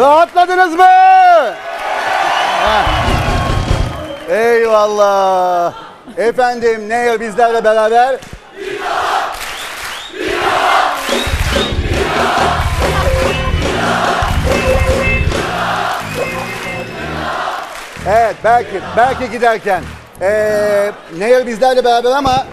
Rahatladınız mı? Eyvallah. Efendim Nail bizlerle beraber. Evet belki belki giderken. Ee, Nail bizlerle beraber ama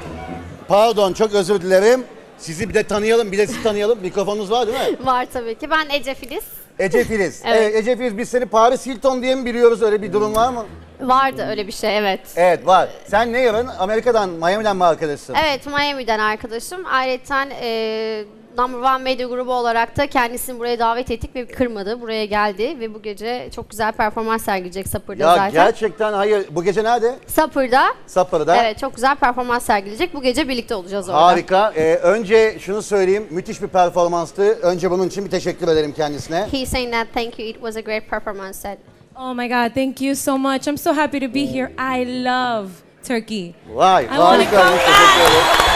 pardon çok özür dilerim. Sizi bir de tanıyalım, bir de sizi tanıyalım. Mikrofonunuz var değil mi? Var tabii ki. Ben Ece Filiz. Ece Filiz. Evet. Evet. Ece Filiz biz seni Paris Hilton diye mi biliyoruz? Öyle bir durum var mı? Vardı öyle bir şey evet. Evet var. Sen ne yarın Amerika'dan, Miami'den mi arkadaşsın? Evet Miami'den arkadaşım. Ayrıca e, Number One Medya grubu olarak da kendisini buraya davet ettik ve kırmadı. Buraya geldi ve bu gece çok güzel performans sergileyecek Sapır'da Ya zaten. gerçekten hayır. Bu gece nerede? Sapır'da Sapır'da. evet çok güzel performans sergileyecek. Bu gece birlikte olacağız orada. Harika. Ee, önce şunu söyleyeyim. Müthiş bir performanstı. Önce bunun için bir teşekkür ederim kendisine. He's saying that thank you. It was a great performance. Said. Oh my God, thank you so much. I'm so happy to be here. I love Turkey. Vay I harika. come Teşekkür ederim.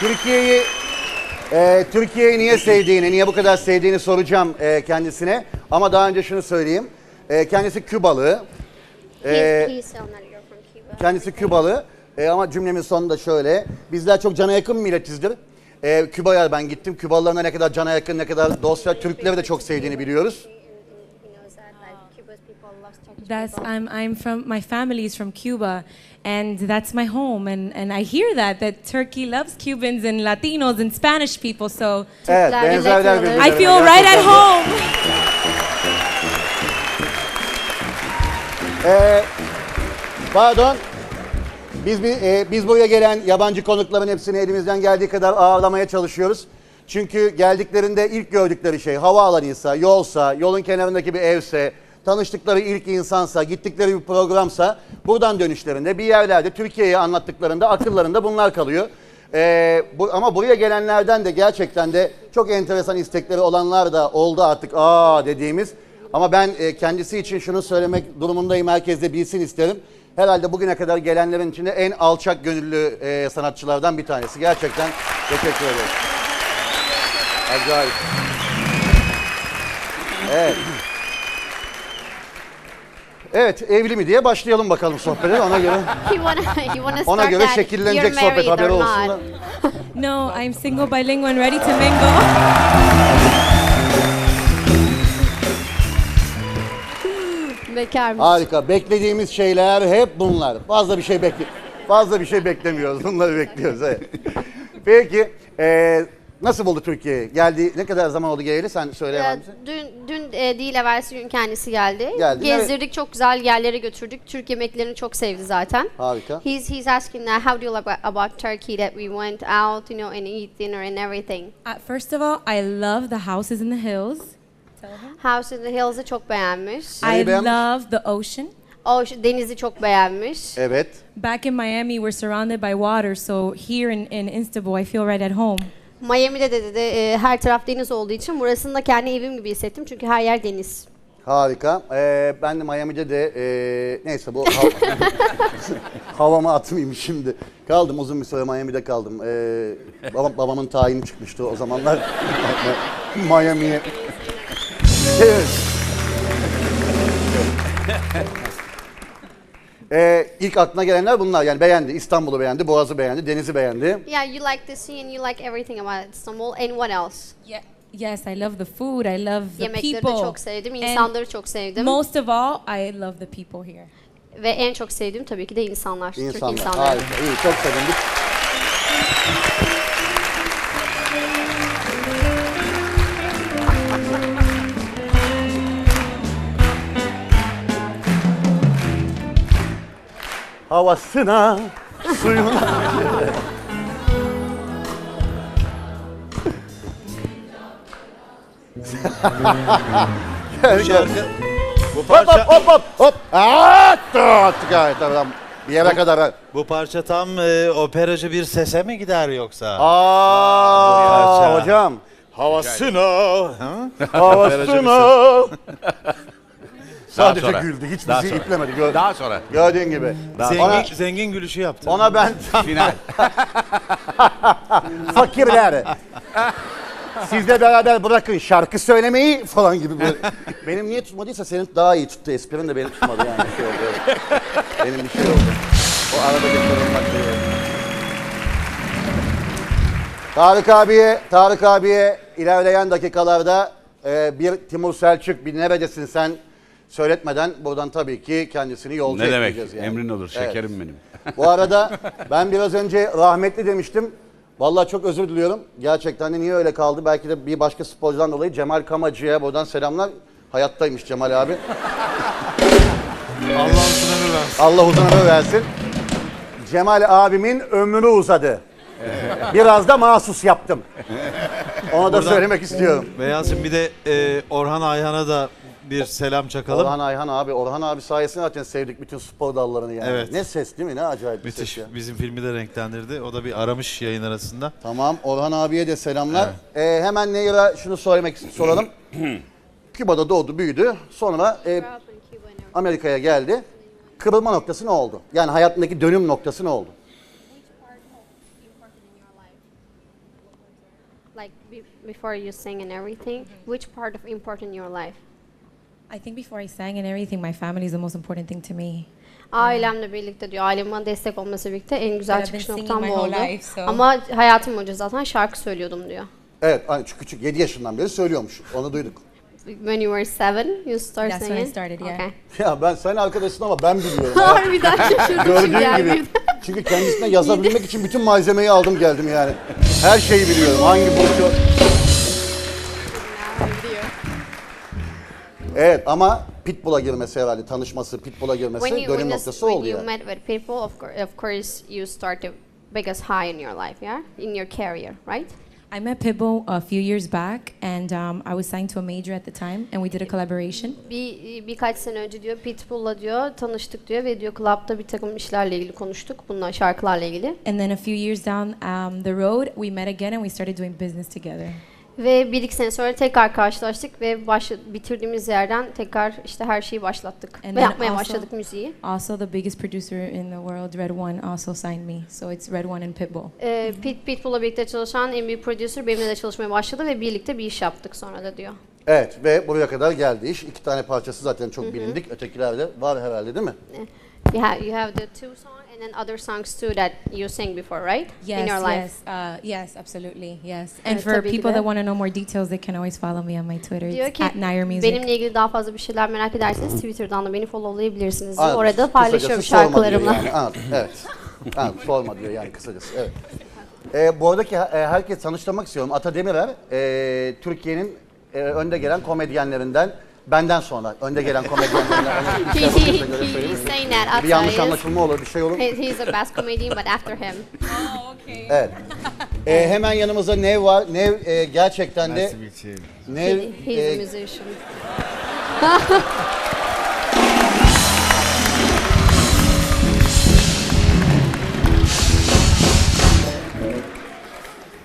Türkiye'yi e, Türkiye'yi niye sevdiğini, niye bu kadar sevdiğini soracağım e, kendisine. Ama daha önce şunu söyleyeyim. E, kendisi Kübalı. E. Kendisi Kübalı E, ama cümlemin sonunda şöyle. Bizler çok cana yakın milletizdir. E, Küba'ya ben gittim. Kübalıların ne kadar cana yakın, ne kadar dostlar. Türkleri de çok sevdiğini biliyoruz. He knows that like Cuba's people love Turkish That's people. I'm I'm from my family is from Cuba, and that's my home. And and I hear that that Turkey loves Cubans and Latinos and Spanish people. So Evet, Türkler, benzerler Latinolar. birbirlerine. I feel right at gerçekten de. home. E, eh, pardon. Biz bir, e, eh, biz buraya gelen yabancı konukların hepsini elimizden geldiği kadar ağırlamaya çalışıyoruz. Çünkü geldiklerinde ilk gördükleri şey havaalanıysa, yolsa, yolun kenarındaki bir evse, tanıştıkları ilk insansa, gittikleri bir programsa buradan dönüşlerinde bir yerlerde Türkiye'yi anlattıklarında akıllarında bunlar kalıyor. E, bu, ama buraya gelenlerden de gerçekten de çok enteresan istekleri olanlar da oldu artık aa dediğimiz. Ama ben e, kendisi için şunu söylemek durumundayım herkes bilsin isterim. Herhalde bugüne kadar gelenlerin içinde en alçak gönüllü e, sanatçılardan bir tanesi. Gerçekten teşekkür ederim. Acayip. Evet. Evet, evli mi diye başlayalım bakalım sohbete ona göre. Wanna, wanna Ona göre that şekillenecek sohbet married haberi olsun da. not. No, I'm single, bilingual, and ready to mingle. Bekarmış. Harika. Beklediğimiz şeyler hep bunlar. Fazla bir şey bekle fazla bir şey beklemiyoruz. Bunları bekliyoruz. Evet. Peki, e, nasıl buldu Türkiye? Geldi ne kadar zaman oldu geleli? Sen söyleyemem Ee, misin? Dün, dün e, değil evvelsi gün kendisi geldi. Geldi, Gezdirdik çok güzel yerlere götürdük. Türk yemeklerini çok sevdi zaten. Harika. He's he's asking uh, how do you like about Turkey that we went out, you know, and eat dinner and everything. Uh, first of all, I love the houses in the hills. House in the Hills'ı çok beğenmiş. I beğenmiş? love the ocean. O şu denizi çok beğenmiş. Evet. Back in Miami, we're surrounded by water, so here in, in Istanbul, I feel right at home. Miami'de de dedi e, her taraf deniz olduğu için burasını da kendi evim gibi hissettim çünkü her yer deniz. Harika. Ee, ben de Miami'de de e, neyse bu hav- havamı atmayayım şimdi. Kaldım uzun bir süre Miami'de kaldım. Ee, babam, babamın tayini çıkmıştı o zamanlar Miami'ye. Evet. Ee, ilk aklına gelenler bunlar yani beğendi. İstanbul'u beğendi, Boğaz'ı beğendi, Deniz'i beğendi. Yeah, you like the sea and you like everything about Istanbul and what else? Yeah. Yes, I love the food. I love the Yemekleri people. de çok sevdim, And insanları çok sevdim. Most of all, I love the people here. Ve en çok sevdiğim tabii ki de insanlar, Türk İnsanlar. insanları. Harika, iyi, çok sevindik. Havasına, suyuna. Bu şarkı, bu Hop parça, hop hop hop hop. Aa, attık gayet tamam. Bir yere kadar. bu parça tam e, operacı bir sese mi gider yoksa? Aa, parça. hocam. Havasına. Ha? Havasına. Sadece sonra. güldü. Hiç Daha bizi sonra. iplemedi. Gör, Daha sonra. gördüğün gibi. Zengin, Ona, zengin gülüşü yaptı. ona ben Final. fakirler. Sizle beraber bırakın şarkı söylemeyi falan gibi böyle. Benim niye tutmadıysa senin daha iyi tuttu. Esprin de beni tutmadı yani. Şey oldu. Benim bir şey oldu. O arada geçiyorum Tarık abiye, Tarık abiye ilerleyen dakikalarda e, bir Timur Selçuk bir neredesin sen söyletmeden buradan tabii ki kendisini yolcu Ne demek? yani. Emrin olur Evet. şekerim benim. Bu arada ben biraz önce rahmetli demiştim. Vallahi çok özür diliyorum. Gerçekten de niye öyle kaldı? Belki de bir başka sporcudan dolayı Cemal Kamacı'ya buradan selamlar. Hayattaymış Cemal abi. Allah uzun ömür versin. Allah uzun ömür versin. Cemal abimin ömrü uzadı. Biraz da mahsus yaptım. Onu da Buradan- söylemek istiyorum. Beyazcığım bir de e, Orhan Ayhan'a da bir selam çakalım. Orhan Ayhan abi, Orhan abi sayesinde zaten sevdik bütün spor dallarını yani. Evet. Ne ses değil mi? Ne acayip bir Müthiş. ses ya. Bizim filmi de renklendirdi. O da bir aramış yayın arasında. Tamam, Orhan abiye de selamlar. Ee, hemen Nehir'e şunu söylemek soralım. Küba'da doğdu, büyüdü. Sonra e, Amerika'ya geldi. Kırılma noktası ne oldu? Yani hayatındaki dönüm noktası ne oldu? Like be- before you sing and everything, which part of important in your life? I think before I sang and everything, my family is the most important thing to me. Ailemle birlikte diyor. Ailemin bana destek olması birlikte en güzel But I've çıkış been noktam singing bu my oldu. whole life, so- Ama hayatım boyunca zaten şarkı söylüyordum diyor. Evet, hani küçük, küçük 7 yaşından beri söylüyormuş. Onu duyduk. When you were seven, you start That's when I singing? started, yeah. Okay. Ya ben senin arkadaşın ama ben biliyorum. Harbiden şaşırdım Gördüğün şimdi yani. gibi. Çünkü kendisine yazabilmek için bütün malzemeyi aldım geldim yani. Her şeyi biliyorum. Hangi burcu. Evet ama Pitbull'a girmesi herhalde tanışması, Pitbull'a girmesi When you, dönüm when, noktası when oldu you yani. met with people, of, cour- of course, you start the biggest high in your life, yeah? In your career, right? I met Pitbull a few years back, and um, I was signed to a major at the time, and we did a collaboration. Bir birkaç sene önce diyor Pitbull'la diyor tanıştık diyor ve diyor club'da bir takım işlerle ilgili konuştuk. Bunlar şarkılarla ilgili. And then a few years down um, the road, we met again, and we started doing business together. Ve bir iki sene sonra tekrar karşılaştık ve baş, bitirdiğimiz yerden tekrar işte her şeyi başlattık. And ve yapmaya also- başladık müziği. Also, the biggest producer in the world, Red One, also signed me. So it's Red One and Pitbull. Ee, Pit, Pitbull'la birlikte çalışan en büyük producer benimle de çalışmaya başladı ve birlikte bir iş yaptık sonra da diyor. Evet ve buraya kadar geldi iş. İki tane parçası zaten çok bilindik. Ötekiler de var herhalde değil mi? You have, you have the two songs and then other songs too that you sang before, right? Yes, In your life. yes, uh, yes, absolutely, yes. And Evet, for tabii ki people de. that want to know more details, they can always follow me on my Twitter. Diyor It's ki at Nair Music. benimle ilgili daha fazla bir şeyler merak ederseniz Twitter'dan da beni followlayabilirsiniz. diyor. Anladım. Orada paylaşıyorum sorma diyor şarkılarımı. Yani. Anladım, evet. Anladım, sorma diyor yani kısacası. Evet. Ee, bu aradaki e, herkes tanıştırmak istiyorum. Ata Demirer, e, Türkiye'nin e, önde gelen komedyenlerinden, benden sonra önde gelen komedyenlerinden. He, Şey he, he, he's saying that bir yanlış anlaşılma olur, bir şey olur. He- He's the best comedian but after him. Evet. Ee, hemen yanımızda Nev var. Nev e, gerçekten de Nev He- he's e, a musician.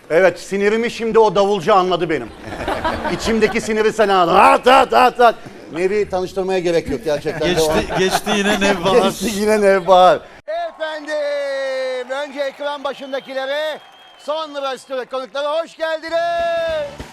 Evet sinirimi şimdi o davulcu anladı benim. İçimdeki siniri sen anladın. At at at at. Nevi tanıştırmaya gerek yok gerçekten. Geçti, geçti yine Nevbahar. Geçti yine Nevbahar. Efendim önce ekran başındakilere sonra stüdyo konuklara hoş geldiniz.